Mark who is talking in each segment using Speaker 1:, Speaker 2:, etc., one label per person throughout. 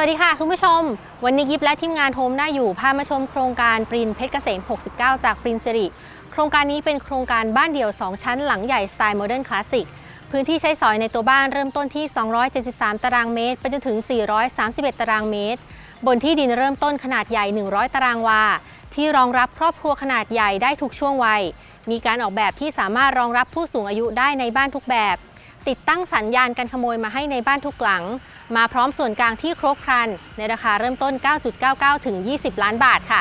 Speaker 1: สวัสดีค่ะ คุณผู้ชม วันนี้กิฟและทีมงานโฮมน่าอยู่พามาชมโครงการปรินเพชรเกษม 69 จากปรินสิริ โครงการนี้เป็นโครงการบ้านเดี่ยว 2 ชั้นหลังใหญ่สไตล์โมเดิร์นคลาสสิกพื้นที่ใช้สอยในตัวบ้านเริ่มต้นที่ 273 ตารางเมตร ไปจนถึง 431 ตารางเมตร บนที่ดินเริ่มต้นขนาดใหญ่ 100 ตารางวา ที่รองรับครอบครัวขนาดใหญ่ได้ทุกช่วงวัย มีการออกแบบที่สามารถรองรับผู้สูงอายุได้ในบ้านทุกแบบ ติดตั้งสัญญาณการขโมยมาให้ในบ้านทุกหลัง มาพร้อมส่วนกลางที่ครบครัน ในราคาเริ่มต้น 9.99 ถึง 20 ล้านบาทค่ะ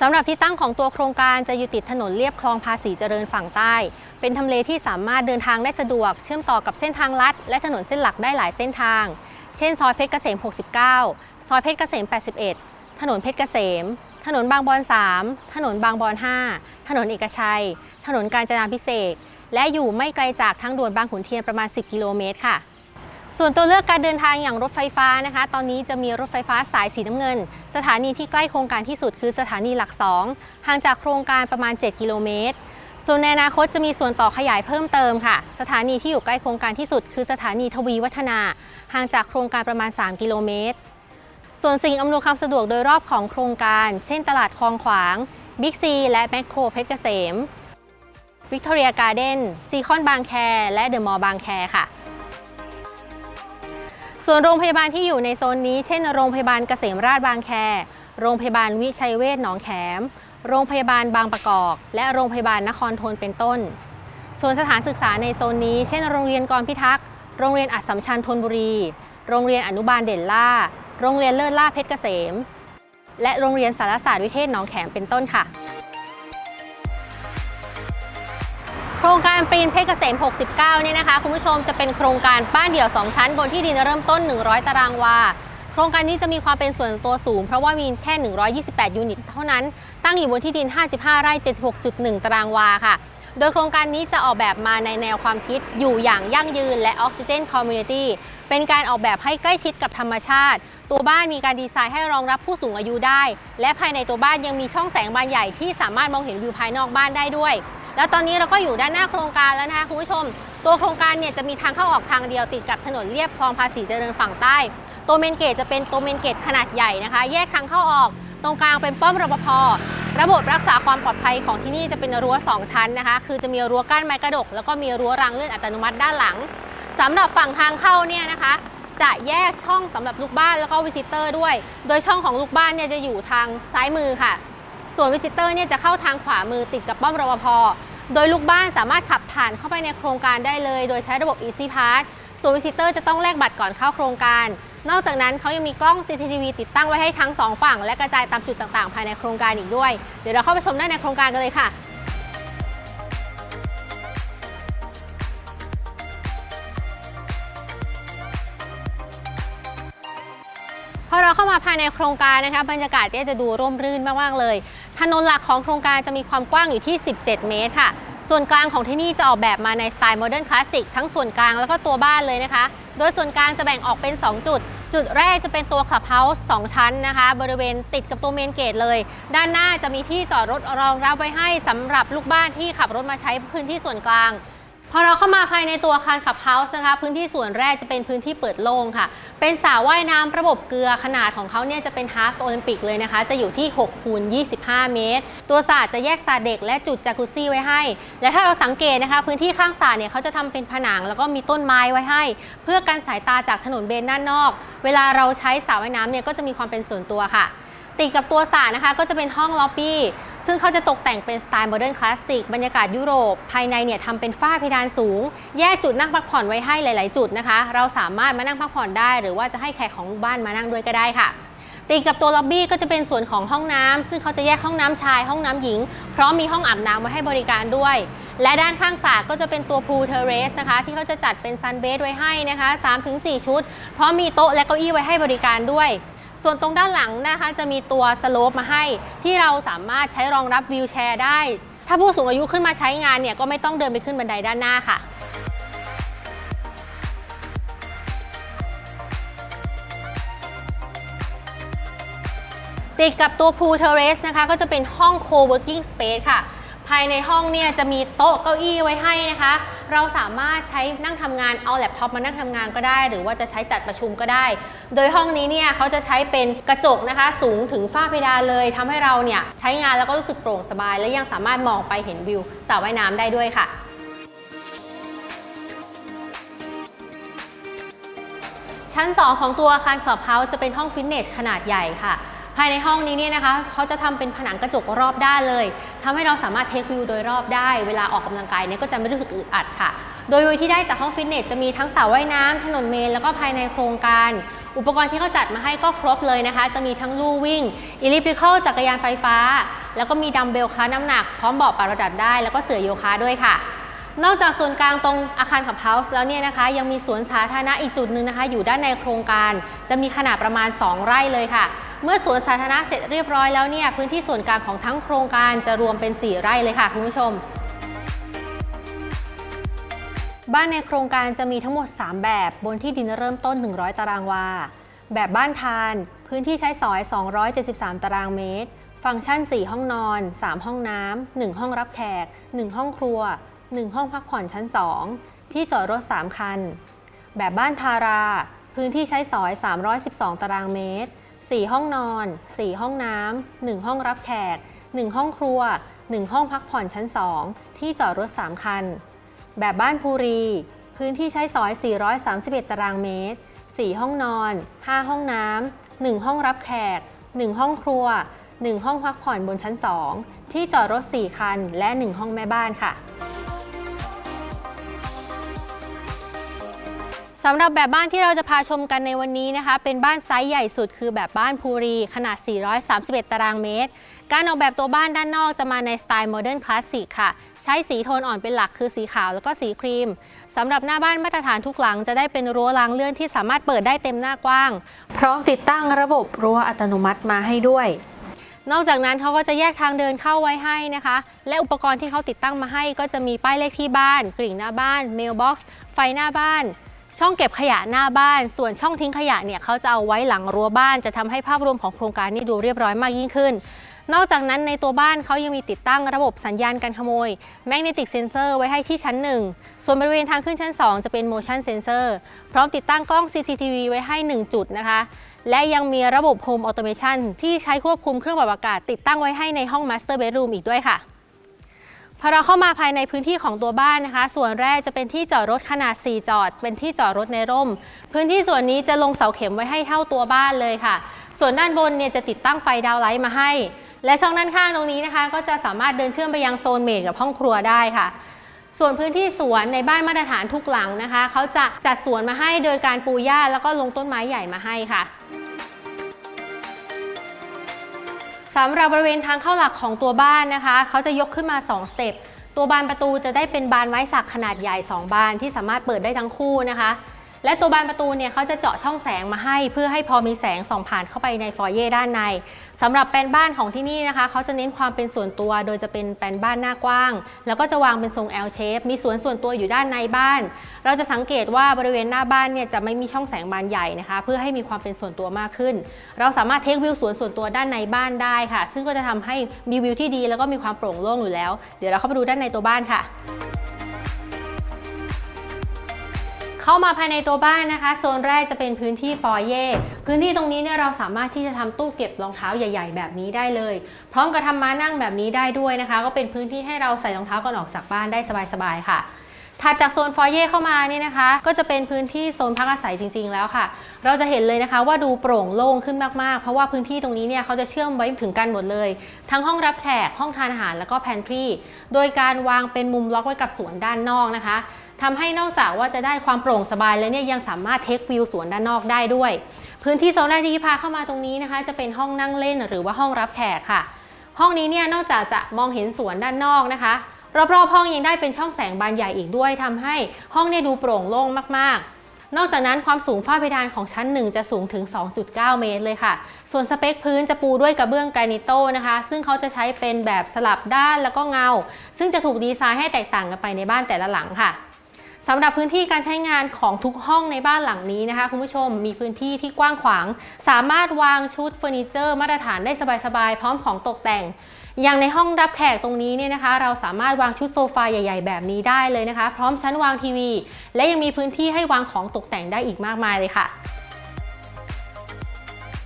Speaker 1: สำหรับที่ตั้งของตัวโครงการจะอยู่ติดถนนเลียบคลองภาษีเจริญฝั่งใต้ เป็นทำเลที่สามารถเดินทางได้สะดวก เชื่อมต่อกับเส้นทางลัด และถนนเส้นหลักได้หลายเส้นทาง เช่น ซอยเพชรเกษม 69 ซอยเพชรเกษม 81 ถนนเพชรเกษม ถนนบางบอน 3 ถนนบางบอน 5 ถนนเอกชัย ถนนกาญจนาพิเศษ และอยู่ไม่ไกลจากทางด่วนบางขุนเทียนประมาณ 10 กิโลเมตรค่ะ ส่วนตัวเลือกการเดินทางอย่างรถไฟฟ้านะคะ ตอนนี้จะมีรถไฟฟ้าสายสีน้ำเงิน สถานีที่ใกล้โครงการที่สุดคือสถานีหลัก 2 ห่างจากโครงการประมาณ 7 กิโลเมตรส่วนในอนาคตจะมีส่วนต่อขยายเพิ่มเติมค่ะ สถานีที่อยู่ใกล้โครงการที่สุด คือสถานีทวีวัฒนา ห่างจากโครงการประมาณ 3 กิโลเมตร ส่วนสิ่งอำนวยความสะดวกโดยรอบของโครงการ เช่นตลาดคลองขวาง บิ๊กซี และแมคโครเพชรเกษม วิกตอเรียการ์เด้นซีคอนบางแค และเดอะมอลล์บางแคค่ะ ส่วนโรงพยาบาลที่อยู่ในโซนนี้ เช่น โรงพยาบาลเกษมราชบางแค โรงพยาบาลวิชัยเวชหนองแขม โรงพยาบาลบางประกอบ และโรงพยาบาลนครทนเป็นต้น ส่วนสถานศึกษาในโซนนี้ เช่น โรงเรียนกรพิทักษ์ โรงเรียนอัดสมชัญธนบุรี โรงเรียนอนุบาลเด่นล่า โรงเรียนเลิศล่าเพชรเกษม และโรงเรียนสารศาสตร์วิเทศหนองแขมเป็นต้นค่ะ โครงการปรีนเพชรเกษม 69 เนี่ยนะคะ คุณผู้ชมจะเป็นโครงการบ้านเดี่ยว 2 ชั้น บนที่ดินเริ่มต้น 100 ตารางวา โครงการนี้จะมีความเป็นส่วนตัวสูง เพราะว่ามีแค่ 128 ยูนิต เท่านั้น ตั้งอยู่บนที่ดิน 55 ไร่ 76.1 ตารางวาค่ะ โดยโครงการนี้จะออกแบบมาในแนวความคิดอยู่อย่างยั่งยืนและออกซิเจนคอมมูนิตี้เป็นการออกแบบให้ใกล้ชิดกับธรรมชาติ ตัวบ้านมีการดีไซน์ให้รองรับผู้สูงอายุได้ และภายในตัวบ้านยังมีช่องแสงบานใหญ่ที่สามารถมองเห็นวิวภายนอกบ้านได้ด้วย แล้วตอนนี้เราก็อยู่ด้านหน้าโครงการแล้วนะคะคุณผู้ชม ตัวโครงการเนี่ยจะมีทางเข้าออกทางเดียวติดกับถนนเลียบคลองภาษีเจริญฝั่งใต้ ตัวเมนเกตจะเป็นตัวเมนเกตขนาดใหญ่นะคะ แยกทางเข้าออก ตรงกลางเป็นป้อมรปภระบบรักษาความปลอดภัยของที่นี่จะเป็นรั้ว 2 ชั้นนะคะ คือจะมีรั้วกั้นไม้กระดก แล้วก็มีรั้วรางเลื่อนอัตโนมัติด้านหลังสำหรับฝั่งทางเข้าเนี่ยนะคะ จะแยกช่องสำหรับลูกบ้านแล้วก็วิสิเตอร์ด้วย โดยช่องของลูกบ้านเนี่ยจะอยู่ทางซ้ายมือค่ะ ส่วนวิสิเตอร์เนี่ยจะเข้าทางขวามือติดกับป้อมรปภ โดยลูกบ้านสามารถขับผ่านเข้าไปในโครงการได้เลย โดยใช้ระบบ Easy Pass ส่วนวิสิเตอร์จะต้องแลกบัตรก่อนเข้าโครงการ นอกจากนั้นเขายังมีกล้อง CCTV ติดตั้งไว้ให้ทั้งสองฝั่ง และกระจายตามจุดต่างๆ ภายในโครงการอีกด้วย เดี๋ยวเราเข้าไปชมได้ในโครงการกันเลยค่ะพอเราเข้ามาภายในโครงการนะคะบรรยากาศก็จะดูร่มรื่นมาก ๆ เลย ถนนหลักของโครงการจะมีความกว้างอยู่ที่ 17 เมตรค่ะ ส่วนกลางของที่นี่จะออกแบบมาในสไตล์โมเดิร์นคลาสสิกทั้งส่วนกลางแล้วก็ตัวบ้านเลยนะคะ โดยส่วนกลางจะแบ่งออกเป็น 2 จุด จุดแรกจะเป็นตัวคลับเฮาส์2ชั้นนะคะ บริเวณติดกับตัวเมนเกตเลย ด้านหน้าจะมีที่จอดรถรองรับไว้ให้สำหรับลูกบ้านที่ขับรถมาใช้พื้นที่ส่วนกลาง พอเราเข้ามาภายในตัวอาคารขับเฮาส์นะคะ พื้นที่ส่วนแรกจะเป็นพื้นที่เปิดโล่งค่ะ เป็นสระว่ายน้ำระบบเกลือขนาดของเขาเนี่ยจะเป็นฮาฟโอลิมปิกเลยนะคะ จะอยู่ที่6คูณ25 เมตร ตัวสระจะแยกสระเด็กและจุดจากุซี่ไว้ให้ และถ้าเราสังเกตนะคะ พื้นที่ข้างสระเนี่ยเขาจะทำเป็นผนังแล้วก็มีต้นไม้ไว้ให้ เพื่อกันสายตาจากถนนเบนด้านนอก เวลาเราใช้สระว่ายน้ำเนี่ยก็จะมีความเป็นส่วนตัวค่ะติดกับตัวสระนะคะก็จะเป็นห้องล็อบบี้ ซึ่งเขาจะตกแต่งเป็นสไตล์โมเดิร์นคลาสสิกบรรยากาศยุโรป ภายในเนี่ยทำเป็นฝ้าเพดานสูง แยกจุดนั่งพักผ่อนไว้ให้หลาย ๆ จุดนะคะ เราสามารถมานั่งพักผ่อนได้ หรือว่าจะให้แขกของลูกบ้านมานั่งด้วยก็ได้ค่ะติดกับตัวล็อบบี้ก็จะเป็นส่วนของห้องน้ำซึ่งเขาจะแยกห้องน้ำชายห้องน้ำหญิง พร้อมมีห้องอาบน้ำไว้ให้บริการด้วย และด้านข้างสระก็จะเป็นตัวพูลเทเรสนะคะ ที่เขาจะจัดเป็นซันเบสไว้ให้นะคะ 3-4 ชุด พร้อมมีโต๊ะและเก้าอี้ไว้ให้บริการด้วย ส่วนตรงด้านหลังนะคะจะมีตัวสโลปมาให้ ที่เราสามารถใช้รองรับวีลแชร์ได้ ถ้าผู้สูงอายุขึ้นมาใช้งานเนี่ยก็ไม่ต้องเดินไปขึ้นบันไดด้านหน้าค่ะติดกับตัวพูลเทเรสนะคะ ก็จะเป็นห้อง co-working space ค่ะ ภายในห้องเนี่ยจะมีโต๊ะเก้าอี้ไว้ให้นะคะ เราสามารถใช้นั่งทำงานเอาแล็ปท็อปมานั่งทำงานก็ได้ หรือว่าจะใช้จัดประชุมก็ได้ โดยห้องนี้เนี่ยเขาจะใช้เป็นกระจกนะคะ สูงถึงฝ้าเพดานเลยทำให้เราเนี่ยใช้งานแล้วก็รู้สึกโปร่งสบาย และยังสามารถมองไปเห็นวิวสระว่ายน้ำได้ด้วยค่ะชั้น 2 ของตัวอาคารคลับเฮาส์จะเป็นห้องฟิตเนสขนาดใหญ่ค่ะ ภายในห้องนี้เนี่ยนะคะเขาจะทำเป็นผนังกระจกรอบด้านเลยทำให้เราสามารถเทควิวโดยรอบได้ เวลาออกกำลังกายเนี่ยก็จะไม่รู้สึกอึดอัดค่ะ โดยวิวที่ได้จากห้องฟิตเนสจะมีทั้งสระว่ายน้ำถนนเมนแล้วก็ภายในโครงการ อุปกรณ์ที่เขาจัดมาให้ก็ครบเลยนะคะ จะมีทั้งลู่วิ่งอิลิปติคอลจักรยานไฟฟ้า แล้วก็มีดัมเบลคลาน้ำหนักพร้อมเบาะปรับระดับได้ แล้วก็เสื่อโยคะด้วยค่ะ นอกจากส่วนกลางตรงอาคารขับเฮาส์แล้วเนี่ยนะคะ ยังมีสวนสาธารณะอีกจุดหนึ่งนะคะ อยู่ด้านในโครงการ จะมีขนาดประมาณ 2 ไร่เลยค่ะ เมื่อสวนสาธารณะเสร็จเรียบร้อยแล้วเนี่ยพื้นที่ส่วนกลางของทั้งโครงการจะรวมเป็น 4 ไร่เลยค่ะคุณผู้ชมบ้านในโครงการจะมีทั้งหมด 3 แบบบนที่ดินเริ่มต้น 100 ตารางวา แบบบ้านทาน พื้นที่ใช้สอย 273 ตารางเมตร ฟังก์ชัน 4 ห้องนอน 3 ห้องน้ำ 1 ห้องรับแขก 1 ห้องครัว 1 ห้องพักผ่อนชั้น 2 ที่จอดรถ 3 คัน แบบบ้านทารา พื้นที่ใช้สอย 312 ตารางเมตร 4 ห้องนอน 4 ห้องน้ำ 1 ห้องรับแขก 1 ห้องครัว 1 ห้องพักผ่อนชั้น 2 ที่จอดรถ 3 คัน แบบบ้านภูรี พื้นที่ใช้สอย 431 ตารางเมตร 4 ห้องนอน 5 ห้องน้ำ 1 ห้องรับแขก 1 ห้องครัว 1 ห้องพักผ่อนบนชั้น 2 ที่จอดรถ 4 คัน และ 1 ห้องแม่บ้านค่ะำหรับแบบบ้านที่เราจะพาชมกันในวันนี้นะคะ เป็นบ้านไซส์ใหญ่สุดคือแบบบ้านภูรี ขนาด 431 ตารางเมตร การออกแบบตัวบ้านด้านนอกจะมาในสไตล์โมเดิร์นคลาสสิกค่ะ ใช้สีโทนอ่อนเป็นหลักคือสีขาวแล้วก็สีครีมสำหรับหน้าบ้านมาตรฐานทุกหลังจะได้เป็นรั้วรางเลื่อนที่สามารถเปิดได้เต็มหน้ากว้าง พร้อมติดตั้งระบบรั้วอัตโนมัติมาให้ด้วย นอกจากนั้นเขาก็จะแยกทางเดินเข้าไว้ให้นะคะ และอุปกรณ์ที่เขาติดตั้งมาให้ก็จะมีป้ายเลขที่บ้าน กริ่งหน้าบ้านเมลบ็อกซ์ไฟหน้าบ้าน ช่องเก็บขยะหน้าบ้าน ส่วนช่องทิ้งขยะเนี่ยเขาจะเอาไว้หลังรั้วบ้าน จะทำให้ภาพรวมของโครงการนี่ดูเรียบร้อยมากยิ่งขึ้น นอกจากนั้นในตัวบ้านเขายังมีติดตั้งระบบสัญญาณการขโมย Magnetic Sensor ไว้ให้ที่ชั้น 1 ส่วนบริเวณทางขึ้นชั้น 2 จะเป็น Motion Sensor พร้อมติดตั้งกล้อง CCTV ไว้ให้ 1 จุดนะคะ และยังมีระบบ Home Automation ที่ใช้ควบคุมเครื่องปรับอากาศติดตั้งไว้ให้ในห้อง Master Bedroom อีกด้วยค่ะ พอเราเข้ามาภายในพื้นที่ของตัวบ้านนะคะ ส่วนแรกจะเป็นที่จอดรถขนาด 4 จอด เป็นที่จอดรถในร่ม พื้นที่ส่วนนี้จะลงเสาเข็มไว้ให้เท่าตัวบ้านเลยค่ะ ส่วนด้านบนเนี่ยจะติดตั้งไฟดาวไลท์มาให้ และช่องด้านข้างตรงนี้นะคะ ก็จะสามารถเดินเชื่อมไปยังโซนเมดกับห้องครัวได้ค่ะ ส่วนพื้นที่สวนในบ้านมาตรฐานทุกหลังนะคะเขาจะจัดสวนมาให้โดยการปูหญ้าแล้วก็ลงต้นไม้ใหญ่มาให้ค่ะ สำหรับบริเวณทางเข้าหลักของตัวบ้านนะคะ เขาจะยกขึ้นมา 2 สเต็ป ตัวบานประตูจะได้เป็นบานไม้สักขนาดใหญ่ 2 บานที่สามารถเปิดได้ทั้งคู่นะคะ และตัวบานประตูเนี่ยเขาจะเจาะช่องแสงมาให้ เพื่อให้พอมีแสงส่องผ่านเข้าไปในฟอยเย่ด้านในสำหรับแปลนบ้านของที่นี่นะคะเขาจะเน้นความเป็นส่วนตัว โดยจะเป็นแปลนบ้านหน้ากว้าง แล้วก็จะวางเป็นทรง L shape มีสวนส่วนตัวอยู่ด้านในบ้าน เราจะสังเกตว่าบริเวณหน้าบ้านเนี่ยจะไม่มีช่องแสงบานใหญ่นะคะ เพื่อให้มีความเป็นส่วนตัวมากขึ้น เราสามารถเทควิวสวนส่วนตัวด้านในบ้านได้ค่ะ ซึ่งก็จะทำให้มีวิวที่ดีแล้วก็มีความโปร่งโล่งอยู่แล้ว เดี๋ยวเราเข้าไปดูด้านในตัวบ้านค่ะ เข้ามาภายในตัวบ้านนะคะ โซนแรกจะเป็นพื้นที่ฟอยเย่พื้นที่ตรงนี้เนี่ยเราสามารถที่จะทำตู้เก็บรองเท้าใหญ่ ๆ แบบนี้ได้เลย พร้อมกับทำม้านั่งแบบนี้ได้ด้วยนะคะ ก็เป็นพื้นที่ให้เราใส่รองเท้าก่อนออกจากบ้านได้สบายๆค่ะถัดจากโซนฟอยเย่เข้ามานี่นะคะ ก็จะเป็นพื้นที่โซนพักอาศัยจริง ๆ แล้วค่ะ เราจะเห็นเลยนะคะว่าดูโปร่งโล่งขึ้นมากๆ เพราะว่าพื้นที่ตรงนี้เนี่ยเขาจะเชื่อมไว้ถึงกันหมดเลย ทั้งห้องรับแขกห้องทานอาหารแล้วก็แพนทรีโดยการวางเป็นมุมล็อกไว้กับสวนด้านนอกนะคะ ทำให้นอกจากว่าจะได้ความโปร่งสบายแล้วเนี่ยยังสามารถเทควิวสวนด้านนอกได้ด้วย พื้นที่โซนแรกที่พาเข้ามาตรงนี้นะคะ จะเป็นห้องนั่งเล่นหรือว่าห้องรับแขกค่ะ ห้องนี้เนี่ยนอกจากจะมองเห็นสวนด้านนอกนะคะรอบๆห้องยังได้เป็นช่องแสงบานใหญ่อีกด้วยทำให้ห้องเนี่ยดูโปร่งโล่งมากๆนอกจากนั้นความสูงฝ้าเพดานของชั้น 1 จะสูงถึง 2.9 เมตรเลยค่ะ ส่วนสเปคพื้นจะปูด้วยกระเบื้องแกรนิโตนะคะ ซึ่งเขาจะใช้เป็นแบบสลับด้านแล้วก็เงา ซึ่งจะถูกดีไซน์ให้แตกต่างกันไปในบ้านแต่ละหลังค่ะ สำหรับพื้นที่การใช้งานของทุกห้องในบ้านหลังนี้นะคะ คุณผู้ชมมีพื้นที่ที่กว้างขวาง สามารถวางชุดเฟอร์นิเจอร์ มาตรฐานได้สบายๆ พร้อมของตกแต่ง อย่างในห้องรับแขกตรงนี้เนี่ยนะคะ เราสามารถวางชุดโซฟาใหญ่ ๆ แบบนี้ได้เลยนะคะ พร้อมชั้นวางทีวี และยังมีพื้นที่ให้วางของตกแต่งได้อีกมากมายเลยค่ะ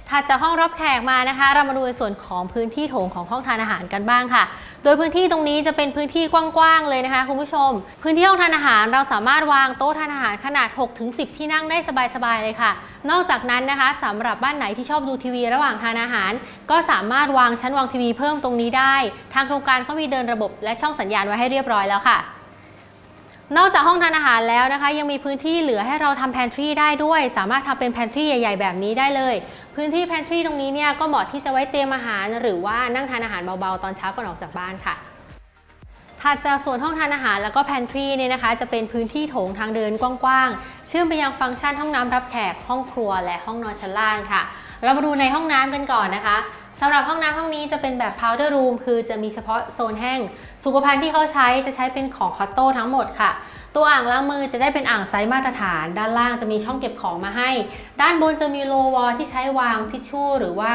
Speaker 1: ถัดจากห้องรับแขกมานะคะ เรามาดูในส่วนของพื้นที่โถงของห้องทานอาหารกันบ้างค่ะ โดยพื้นที่ตรงนี้จะเป็นพื้นที่กว้างๆเลยนะคะคุณผู้ชม พื้นที่ห้องทานอาหารเราสามารถวางโต๊ะทานอาหารขนาด 6-10 ที่นั่งได้สบายๆเลยค่ะ นอกจากนั้นนะคะสำหรับบ้านไหนที่ชอบดูทีวีระหว่างทานอาหาร ก็สามารถวางชั้นวางทีวีเพิ่มตรงนี้ได้ ทางโครงการเขามีเดินระบบและช่องสัญญาณไว้ให้เรียบร้อยแล้วค่ะนอกจากห้องทานอาหารแล้วนะคะ ยังมีพื้นที่เหลือให้เราทำแพนทรีได้ด้วย สามารถทำเป็นแพนทรีใหญ่ ๆ แบบนี้ได้เลย พื้นที่แพนทรีตรงนี้เนี่ยก็เหมาะที่จะไว้เตรียมอาหาร หรือว่านั่งทานอาหารเบาๆ ตอนเช้าก่อนออกจากบ้านค่ะถัดจากส่วนห้องทานอาหารแล้วก็แพนทรีเนี่ยนะคะ จะเป็นพื้นที่โถงทางเดินกว้างๆ เชื่อมไปยังฟังก์ชันห้องน้ำรับแขก ห้องครัวและห้องนอนชั้นล่างค่ะ เรามาดูในห้องน้ำกันก่อนนะคะสำหรับห้องน้ำห้องนี้จะเป็นแบบ powder room คือจะมีเฉพาะโซนแห้ง สุขภัณฑ์ที่เขาใช้จะใช้เป็นของคอตโต้ทั้งหมดค่ะ ตัวอ่างล้างมือจะได้เป็นอ่างไซส์มาตรฐาน ด้านล่างจะมีช่องเก็บของมาให้ ด้านบนจะมีโลวอลที่ใช้วางทิชชู่หรือว่า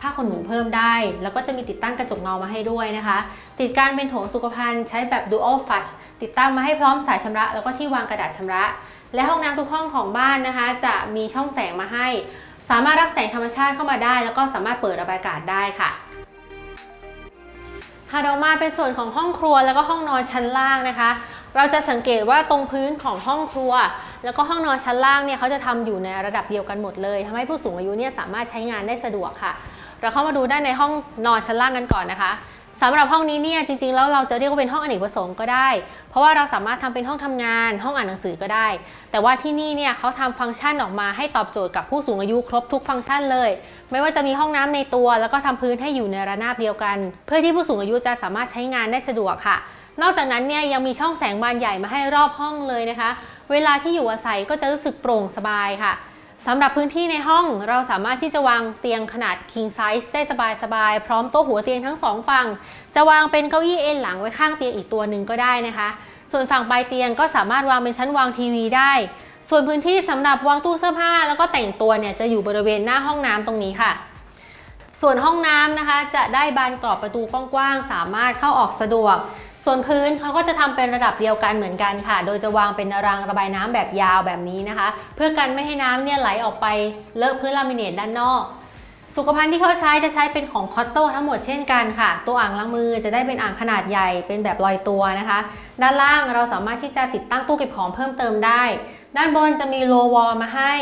Speaker 1: ผ้าขนหนูเพิ่มได้ แล้วก็จะมีติดตั้งกระจกเงามาให้ด้วยนะคะ ติดการเป็นโถสุขภัณฑ์ใช้แบบ dual flush ติดตั้งมาให้พร้อมสายชำระ แล้วก็ที่วางกระดาษชำระ และห้องน้ำทุกห้องของบ้านนะคะ จะมีช่องแสงมาให้ สามารถรับแสงธรรมชาติเข้ามาได้ แล้วก็สามารถเปิดระบายอากาศได้ค่ะถัดออกมาเป็นส่วนของห้องครัวแล้วก็ห้องนอนชั้นล่างนะคะ เราจะสังเกตว่าตรงพื้นของห้องครัว แล้วก็ห้องนอนชั้นล่างเนี่ยเขาจะทำอยู่ในระดับเดียวกันหมดเลยทำให้ผู้สูงอายุเนี่ยสามารถใช้งานได้สะดวกค่ะ เราเข้ามาดูได้ในห้องนอนชั้นล่างกันก่อนนะคะสำหรับห้องนี้เนี่ยจริงๆแล้วเราจะเรียกว่าเป็นห้องอเนกประสงค์ก็ได้ เพราะว่าเราสามารถทำเป็นห้องทำงาน ห้องอ่านหนังสือก็ได้ แต่ว่าที่นี่เนี่ยเขาทำฟังก์ชันออกมาให้ตอบโจทย์กับผู้สูงอายุครบทุกฟังก์ชันเลย ไม่ว่าจะมีห้องน้ำในตัว แล้วก็ทำพื้นให้อยู่ในระนาบเดียวกัน เพื่อที่ผู้สูงอายุจะสามารถใช้งานได้สะดวกค่ะ นอกจากนั้นเนี่ยยังมีช่องแสงบานใหญ่มาให้รอบห้องเลยนะคะ เวลาที่อยู่อาศัยก็จะรู้สึกโปร่งสบายค่ะสำหรับพื้นที่ในห้องเราสามารถที่จะวางเตียงขนาด king size ได้สบายๆ พร้อมโต๊ะหัวเตียงทั้งสองฝั่ง จะวางเป็นเก้าอี้เอนหลังไว้ข้างเตียงอีกตัวหนึ่งก็ได้นะคะ ส่วนฝั่งปลายเตียงก็สามารถวางเป็นชั้นวางทีวีได้ ส่วนพื้นที่สำหรับวางตู้เสื้อผ้าแล้วก็แต่งตัวเนี่ยจะอยู่บริเวณหน้าห้องน้ำตรงนี้ค่ะ ส่วนห้องน้ำนะคะจะได้บานกรอบประตูกว้างๆ สามารถเข้าออกสะดวก ส่วนพื้นเขาก็จะทำเป็นระดับเดียวกันเหมือนกันค่ะ โดยจะวางเป็นรางระบายน้ำแบบยาวแบบนี้นะคะ เพื่อกันไม่ให้น้ำเนี่ยไหลออกไปเลอะพื้นลามิเนตด้านนอก สุขภัณฑ์ที่เขาใช้จะใช้เป็นของคอตโต้ทั้งหมดเช่นกันค่ะ ตัวอ่างล้างมือจะได้เป็นอ่างขนาดใหญ่เป็นแบบลอยตัวนะคะ ด้านล่างเราสามารถที่จะติดตั้งตู้เก็บของเพิ่มเติมได้ ด้านบนจะมีโลวอลมาให้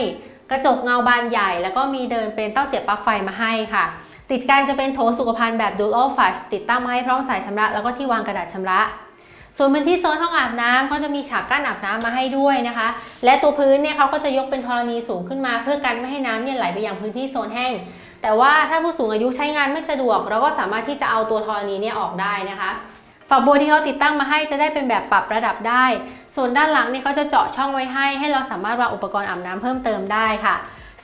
Speaker 1: กระจกเงาบานใหญ่ แล้วก็มีเดินเป็นเต้าเสียบปลั๊กไฟมาให้ค่ะ ติดกันจะเป็นโถสุขภัณฑ์แบบ dual flush ติดตั้งมาให้พร้อมสายชำระแล้วก็ที่วางกระดาษชำระ ส่วนพื้นที่โซนห้องอาบน้ำเขาจะมีฉากกั้นอาบน้ำมาให้ด้วยนะคะ และตัวพื้นเนี่ยเขาก็จะยกเป็นธรณีสูงขึ้นมา เพื่อกันไม่ให้น้ำเนี่ยไหลไปยังพื้นที่โซนแห้ง แต่ว่าถ้าผู้สูงอายุใช้งานไม่สะดวก เราก็สามารถที่จะเอาตัวธรณีเนี่ยออกได้นะคะฝักบัวที่เขาติดตั้งมาให้จะได้เป็นแบบปรับระดับได้ ส่วนด้านหลังเนี่ยเขาจะเจาะช่องไว้ให้ ให้เราสามารถวางอุปกรณ์อาบน้ำเพิ่มเติมได้ค่ะ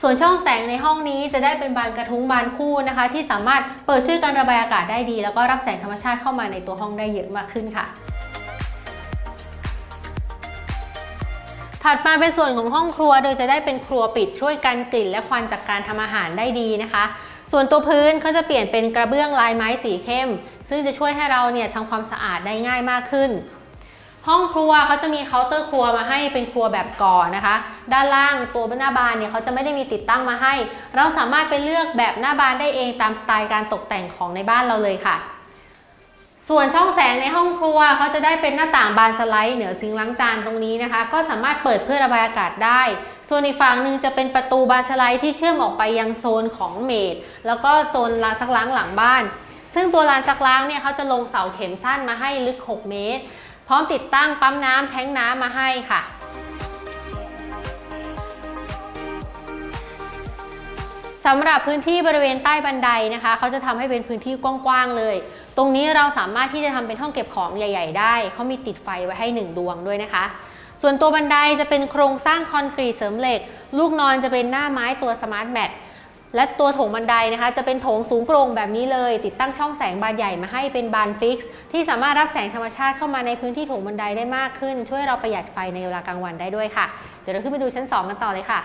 Speaker 1: ส่วนช่องแสงในห้องนี้จะได้เป็นบานกระทุ้งบานคู่นะคะ ที่สามารถเปิดช่วยการระบายอากาศได้ดี แล้วก็รับแสงธรรมชาติเข้ามาในตัวห้องได้เยอะมากขึ้นค่ะถัดมาเป็นส่วนของห้องครัวโดยจะได้เป็นครัวปิดช่วยกันกลิ่นและควันจากการทำอาหารได้ดีนะคะ ส่วนตัวพื้นเขาจะเปลี่ยนเป็นกระเบื้องลายไม้สีเข้ม ซึ่งจะช่วยให้เราเนี่ยทำความสะอาดได้ง่ายมากขึ้น ห้องครัวเขาจะมีเคาน์เตอร์ครัวมาให้เป็นครัวแบบก่อนะคะ ด้านล่างตัวหน้าบานเนี่ยเขาจะไม่ได้มีติดตั้งมาให้ เราสามารถไปเลือกแบบหน้าบานได้เองตามสไตล์การตกแต่งของในบ้านเราเลยค่ะ ส่วนช่องแสงในห้องครัวเขาจะได้เป็นหน้าต่างบานสไลด์เหนือซิงล้างจานตรงนี้นะคะ ก็สามารถเปิดเพื่อระบายอากาศได้ ส่วนอีกฝั่งหนึ่งจะเป็นประตูบานสไลด์ที่เชื่อมออกไปยังโซนของเมดแล้วก็โซนลานซักล้างหลังบ้านซึ่งตัวลานซักล้างเนี่ยเขาจะลงเสาเข็มสั้นมาให้ลึก 6 เมตร พร้อมติดตั้งปั๊มน้ำแท้งน้ำมาให้ค่ะสำหรับพื้นที่บริเวณใต้บันไดนะคะ เขาจะทำให้เป็นพื้นที่กว้างๆเลย ตรงนี้เราสามารถที่จะทำเป็นห้องเก็บของใหญ่ ๆ ได้ เขามีติดไฟไว้ให้ 1 ดวงด้วยนะคะ ส่วนตัวบันไดจะเป็นโครงสร้างคอนกรีตเสริมเหล็ก ลูกนอนจะเป็นหน้าไม้ตัวสมาร์ทแมท และตัวโถงบันไดนะคะ จะเป็นโถงสูงโปร่งแบบนี้เลย ติดตั้งช่องแสงบานใหญ่มาให้เป็นบานฟิกซ์ที่สามารถรับแสงธรรมชาติเข้ามาในพื้นที่โถงบันไดได้มากขึ้น ช่วยเราประหยัดไฟในเวลากลางวันได้ด้วยค่ะ เดี๋ยวเราขึ้นไปดูชั้น 2 กันต่อเลยค่ะ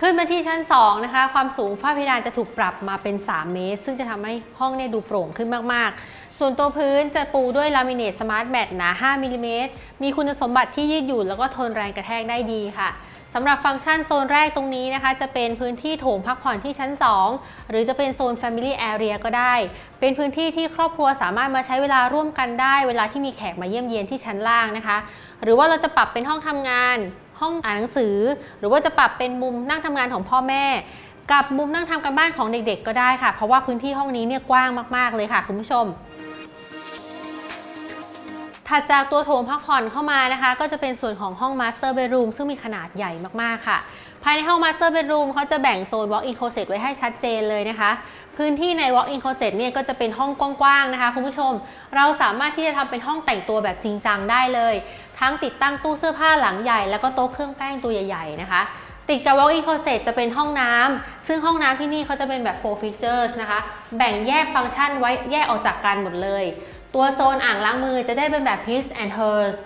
Speaker 1: ขึ้นมาที่ชั้น 2 นะคะ ความสูงฝ้าเพดานจะถูกปรับมาเป็น 3 เมตร ซึ่งจะทำให้ห้องเนี่ยดูโปร่งขึ้นมาก ๆ ส่วนตัวพื้นจะปูด้วยลามิเนตสมาร์ทแมทหนา 5มิลลิเมตรมีคุณสมบัติที่ยืดหยุ่นแล้วก็ทนแรงกระแทกได้ดีค่ะ สำหรับฟังก์ชันโซนแรกตรงนี้นะคะ จะเป็นพื้นที่โถงพักผ่อนที่ชั้น 2 หรือจะเป็นโซน Family Area ก็ได้ เป็นพื้นที่ที่ครอบครัวสามารถมาใช้เวลาร่วมกันได้ เวลาที่มีแขกมาเยี่ยมเยียนที่ชั้นล่างนะคะ หรือว่าเราจะปรับเป็นห้องทำงาน ห้องอ่านหนังสือ หรือว่าจะปรับเป็นมุมนั่งทำงานของพ่อแม่ กับมุมนั่งทำกันบ้านของเด็กๆ ก็ได้ค่ะ เพราะว่าพื้นที่ห้องนี้เนี่ยกว้างมากๆเลยค่ะคุณผู้ชม ถัดจากตัวโถงพักผ่อนเข้ามานะคะ ก็จะเป็นส่วนของห้อง Master Bedroom ซึ่งมีขนาดใหญ่มากๆค่ะ ภายในห้อง Master Bedroom เขาจะแบ่งโซน Walk-in Closet ไว้ให้ชัดเจนเลยนะคะ พื้นที่ใน Walk-in Closet เนี่ยก็จะเป็นห้องกว้างๆนะคะคุณผู้ชม เราสามารถที่จะทำเป็นห้องแต่งตัวแบบจริงจังได้เลย ทั้งติดตั้งตู้เสื้อผ้าหลังใหญ่ แล้วก็โต๊ะเครื่องแป้งตัวใหญ่ๆนะคะติดกับ walk-in closet จะเป็นห้องน้ำ ซึ่งห้องน้ำที่นี่เขาจะเป็นแบบ4 features นะคะ แบ่งแยกฟังก์ชันไว้แยกออกจากกันหมดเลย ตัวโซนอ่างล้างมือจะได้เป็นแบบ his and hers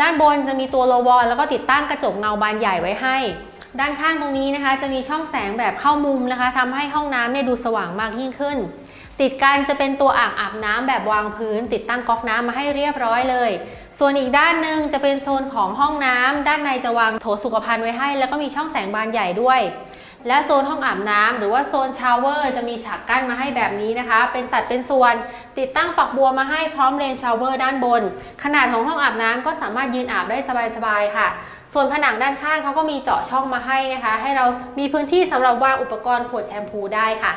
Speaker 1: ด้านบนจะมีตัวโลวอลแล้วก็ติดตั้งกระจกเงาบานใหญ่ไว้ให้ ด้านข้างตรงนี้นะคะ จะมีช่องแสงแบบเข้ามุมนะคะทำให้ห้องน้ำเนี่ยดูสว่างมากยิ่งขึ้น ติดกันจะเป็นตัวอ่างอาบน้ำแบบวางพื้น ติดตั้งก๊อกน้ำมาให้เรียบร้อยเลย ส่วนอีกด้านหนึ่งจะเป็นโซนของห้องน้ำด้านในจะวางโถสุขภัณฑ์ไว้ให้ แล้วก็มีช่องแสงบานใหญ่ด้วย และโซนห้องอาบน้ำหรือว่าโซนชาวเวอร์จะมีฉากกั้นมาให้แบบนี้นะคะ เป็นสัดเป็นส่วน ติดตั้งฝักบัวมาให้พร้อมเลนชาวเวอร์ด้านบน ขนาดของห้องอาบน้ำก็สามารถยืนอาบได้สบายๆค่ะ ส่วนผนังด้านข้างเขาก็มีเจาะช่องมาให้นะคะ ให้เรามีพื้นที่สำหรับวางอุปกรณ์ขวดแชมพูได้ค่ะ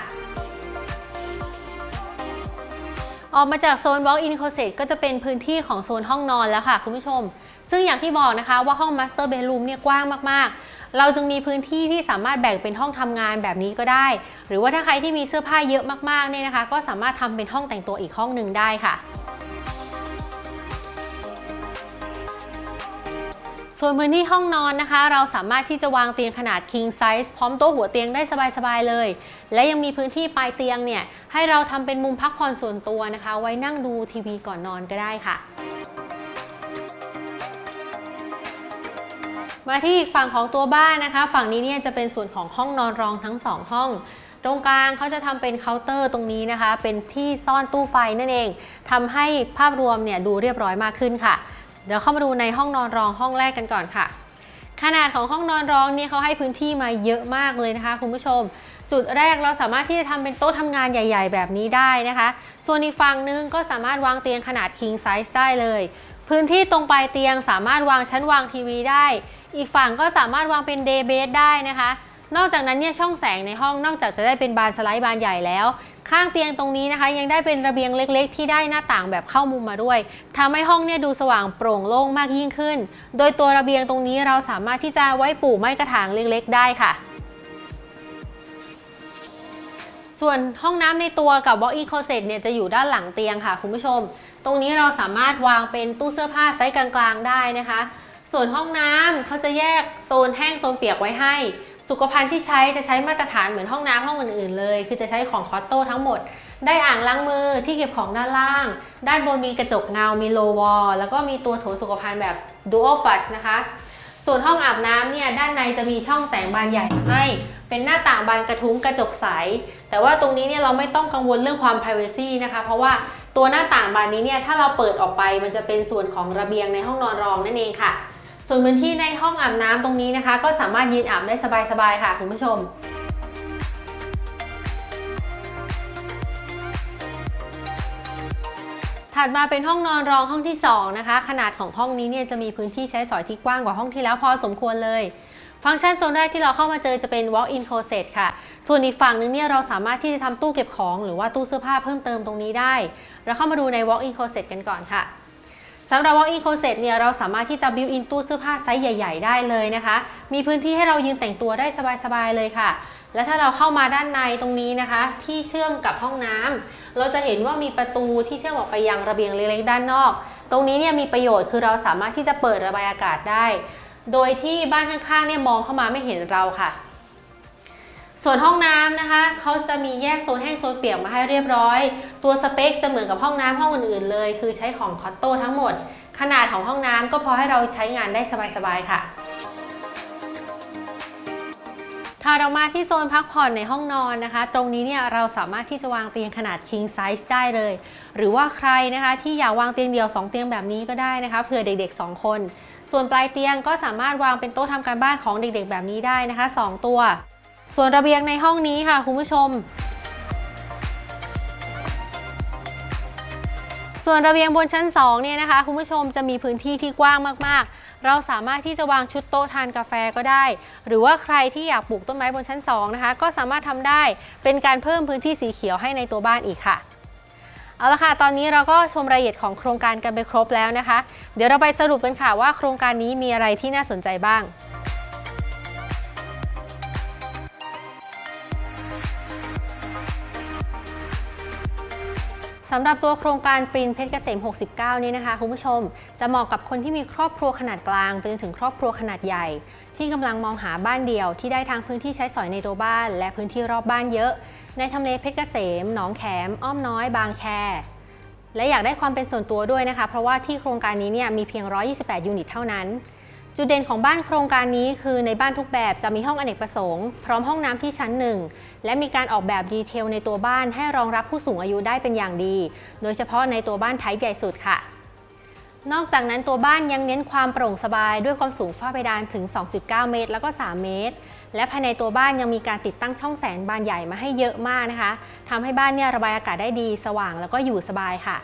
Speaker 1: ออกมาจากโซน Walk-in Closet ก็จะเป็นพื้นที่ของโซนห้องนอนแล้วค่ะคุณผู้ชม ซึ่งอย่างที่บอกนะคะว่าห้อง Master Bedroom เนี่ยกว้างมาก เราจึงมีพื้นที่ที่สามารถแบ่งเป็นห้องทำงานแบบนี้ก็ได้ หรือว่าถ้าใครที่มีเสื้อผ้าเยอะมากๆเนี่ยนะคะ ก็สามารถทำเป็นห้องแต่งตัวอีกห้องหนึ่งได้ค่ะส่วนพื้นที่ห้องนอนนะคะ เราสามารถที่จะวางเตียงขนาด king size พร้อมโต๊ะหัวเตียงได้สบายๆเลย และยังมีพื้นที่ปลายเตียงเนี่ย ให้เราทำเป็นมุมพักผ่อนส่วนตัวนะคะ ไว้นั่งดูทีวีก่อนนอนก็ได้ค่ะ มาที่ฝั่งของตัวบ้านนะคะ ฝั่งนี้เนี่ยจะเป็นส่วนของห้องนอนรองทั้ง 2 ห้อง ตรงกลางเขาจะทำเป็นเคาน์เตอร์ตรงนี้นะคะ เป็นที่ซ่อนตู้ไฟนั่นเองทำให้ภาพรวมเนี่ยดูเรียบร้อยมากขึ้นค่ะ เดี๋ยวเข้ามาดูในห้องนอนรองห้องแรกกันก่อนค่ะ ขนาดของห้องนอนรองนี่เขาให้พื้นที่มาเยอะมากเลยนะคะคุณผู้ชม จุดแรกเราสามารถที่จะทำเป็นโต๊ะทำงานใหญ่ ๆ แบบนี้ได้นะคะ ส่วนอีกฝั่งนึงก็สามารถวางเตียงขนาด king size ได้เลย พื้นที่ตรงปลายเตียงสามารถวางชั้นวางทีวีได้ อีกฝั่งก็สามารถวางเป็น day bed ได้นะคะ นอกจากนั้นเนี่ยช่องแสงในห้องนอกจากจะได้เป็นบานสไลด์บานใหญ่แล้ว ข้างเตียงตรงนี้นะคะ ยังได้เป็นระเบียงเล็กๆ ที่ได้หน้าต่างแบบเข้ามุมมาด้วยทำให้ห้องเนี่ยดูสว่างโปร่งโล่งมากยิ่งขึ้น โดยตัวระเบียงตรงนี้เราสามารถที่จะไว้ปลูกไม้กระถางเล็กๆ ได้ค่ะส่วนห้องน้ำในตัวกับ walk-in closet เนี่ยจะอยู่ด้านหลังเตียงค่ะคุณผู้ชม ตรงนี้เราสามารถวางเป็นตู้เสื้อผ้าไซส์กลางๆได้นะคะ ส่วนห้องน้ำเขาจะแยกโซนแห้งโซนเปียกไว้ให้ สุขภัณฑ์ที่ใช้จะใช้มาตรฐานเหมือนห้องน้ำห้องอื่นๆเลย คือจะใช้ของคอตโต้ทั้งหมด ได้อ่างล้างมือที่เก็บของด้านล่าง ด้านบนมีกระจกเงา มีโลวอลแล้วก็มีตัวโถสุขภัณฑ์แบบ dual flush นะคะ ส่วนห้องอาบน้ำเนี่ยด้านในจะมีช่องแสงบานใหญ่ให้ เป็นหน้าต่างบานกระทุ้งกระจกใส แต่ว่าตรงนี้เนี่ยเราไม่ต้องกังวลเรื่องความ privacy นะคะ เพราะว่าตัวหน้าต่างบานนี้เนี่ยถ้าเราเปิดออกไปมันจะเป็นส่วนของระเบียงในห้องนอนรองนั่นเองค่ะ ส่วนพื้นที่ในห้องอาบน้ำตรงนี้นะคะ ก็สามารถยืนอาบได้สบายๆค่ะคุณผู้ชมถัดมาเป็นห้องนอนรองห้องที่ 2 นะคะ ขนาดของห้องนี้เนี่ยจะมีพื้นที่ใช้สอยที่กว้างกว่าห้องที่แล้วพอสมควรเลย ฟังก์ชันโซนแรกที่เราเข้ามาเจอจะเป็น walk-in closet ค่ะ ส่วนอีกฝั่งนึงเนี่ยเราสามารถที่จะทำตู้เก็บของ หรือว่าตู้เสื้อผ้าเพิ่มเติมตรงนี้ได้ เราเข้ามาดูใน walk-in closet กันก่อนค่ะ สำหรับ walk-in closet เนี่ยเราสามารถที่จะ built in ตู้เสื้อผ้าไซส์ใหญ่ ๆ ได้เลยนะคะ มีพื้นที่ให้เรายืนแต่งตัวได้สบายๆเลยค่ะ และถ้าเราเข้ามาด้านในตรงนี้นะคะ ที่เชื่อมกับห้องน้ำเราจะเห็นว่ามีประตูที่เชื่อมออกไปยังระเบียงเล็กๆด้านนอก ตรงนี้เนี่ยมีประโยชน์คือเราสามารถที่จะเปิดระบายอากาศได้ โดยที่บ้านข้างๆเนี่ยมองเข้ามาไม่เห็นเราค่ะ ส่วนห้องน้ำนะคะเขาจะมีแยกโซนแห้งโซนเปียกมาให้เรียบร้อย ตัวสเปคจะเหมือนกับห้องน้ำห้องอื่นๆเลย คือใช้ของคอตโต้ทั้งหมด ขนาดของห้องน้ำก็พอให้เราใช้งานได้สบายๆค่ะค่ะเรามาที่โซนพักผ่อนในห้องนอนนะคะ ตรงนี้เนี่ยเราสามารถที่จะวางเตียงขนาด king size ได้เลย หรือว่าใครนะคะที่อยากวางเตียงเดียว 2 เตียงแบบนี้ก็ได้นะคะเผื่อเด็ก ๆ 2 คน ส่วนปลายเตียงก็สามารถวางเป็นโต๊ะทำการบ้านของเด็กๆ แบบนี้ได้นะคะ 2 ตัว ส่วนระเบียงในห้องนี้ค่ะคุณผู้ชม ส่วนระเบียงบนชั้น2เนี่ยนะคะคุณผู้ชมจะมีพื้นที่ที่กว้างมากๆ เราสามารถที่จะวางชุดโต๊ะทานกาแฟก็ได้ หรือว่าใครที่อยากปลูกต้นไม้บนชั้น2นะคะก็สามารถทำได้เป็นการเพิ่มพื้นที่สีเขียวให้ในตัวบ้านอีกค่ะเอาละค่ะ ตอนนี้เราก็ชมรายละเอียดของโครงการกันไปครบแล้วนะคะ เดี๋ยวเราไปสรุปกันค่ะว่าโครงการนี้มีอะไรที่น่าสนใจบ้าง สำหรับตัวโครงการปรินเพชรเกษม 69 นี้นะคะคุณผู้ชมจะเหมาะกับคนที่มีครอบครัวขนาดกลางไปจนถึงครอบครัวขนาดใหญ่ ที่กำลังมองหาบ้านเดี่ยวที่ได้ทั้งพื้นที่ใช้สอยในตัวบ้าน และพื้นที่รอบบ้านเยอะ ในทำเลเพชรเกษม หนองแขม อ้อมน้อย บางแค และอยากได้ความเป็นส่วนตัวด้วยนะคะ เพราะว่าที่โครงการนี้เนี่ยมีเพียง 128 ยูนิตเท่านั้น จุดเด่นของบ้านโครงการนี้คือในบ้านทุกแบบจะมีห้องอเนกประสงค์พร้อมห้องน้ำที่ชั้นหนึ่งและมีการออกแบบดีเทลในตัวบ้านให้รองรับผู้สูงอายุได้เป็นอย่างดี โดยเฉพาะในตัวบ้านไทป์ใหญ่สุดค่ะ นอกจากนั้นตัวบ้านยังเน้นความโปร่งสบายด้วยความสูงฝ้าเพดานถึง 2.9 เมตร แล้วก็ 3 เมตร และภายในตัวบ้านยังมีการติดตั้งช่องแสงบานใหญ่มาให้เยอะมากนะคะทำให้บ้านเนี่ยระบายอากาศได้ดี สว่างแล้วก็อยู่สบายค่ะ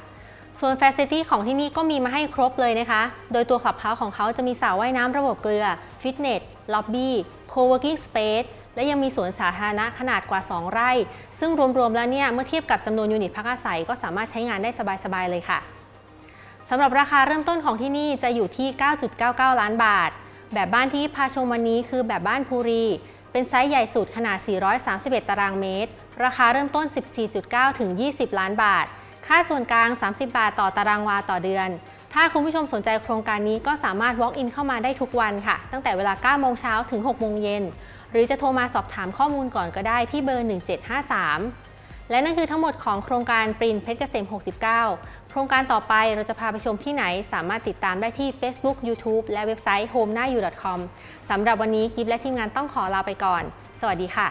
Speaker 1: ส่วน f ฟ c i ลิตี้ของที่นี่ก็มีมาให้ครบเลยนะคะ โดยตัวขับเฮาของเขาจะมีสระว่ายน้ำระบบเกลือ ฟิตเนส ล็อบบี้ โคเวิร์กิ้งสเปซ และยังมีสวนสาธารณะขนาดกว่า 2 ไร่ ซึ่งรวมๆ แล้วเนี่ย เมื่อเทียบกับจำนวนยูนิตพักอาศัยก็สามารถใช้งานได้สบายๆ เลยค่ะ สำหรับราคาเริ่มต้นของที่นี่จะอยู่ที่ 9.99 ล้านบาท แบบบ้านที่พาชมวันนี้คือแบบบ้านภูรี เป็นไซส์ใหญ่สุดขนาด 431 ตารางเมตร ราคาเริ่มต้น 14.9 ถึง 20 ล้านบาท ค่าส่วนกลาง 30 บาทต่อตารางวาต่อเดือน ถ้าคุณผู้ชมสนใจโครงการนี้ก็สามารถ walk in เข้ามาได้ทุกวันค่ะ ตั้งแต่เวลา9โมงเช้าถึง 6 โมงเย็น หรือจะโทรมาสอบถามข้อมูลก่อนก็ได้ที่เบอร์ 1753 และนั่นคือทั้งหมดของโครงการปรินเพชรเกษม 69 โครงการต่อไปเราจะพาไปชมที่ไหน สามารถติดตามได้ที่ Facebook YouTube และเว็บไซต์ home หน้า u com สำหรับวันนี้กิฟและทีมงานต้องขอลาไปก่อน สวัสดีค่ะ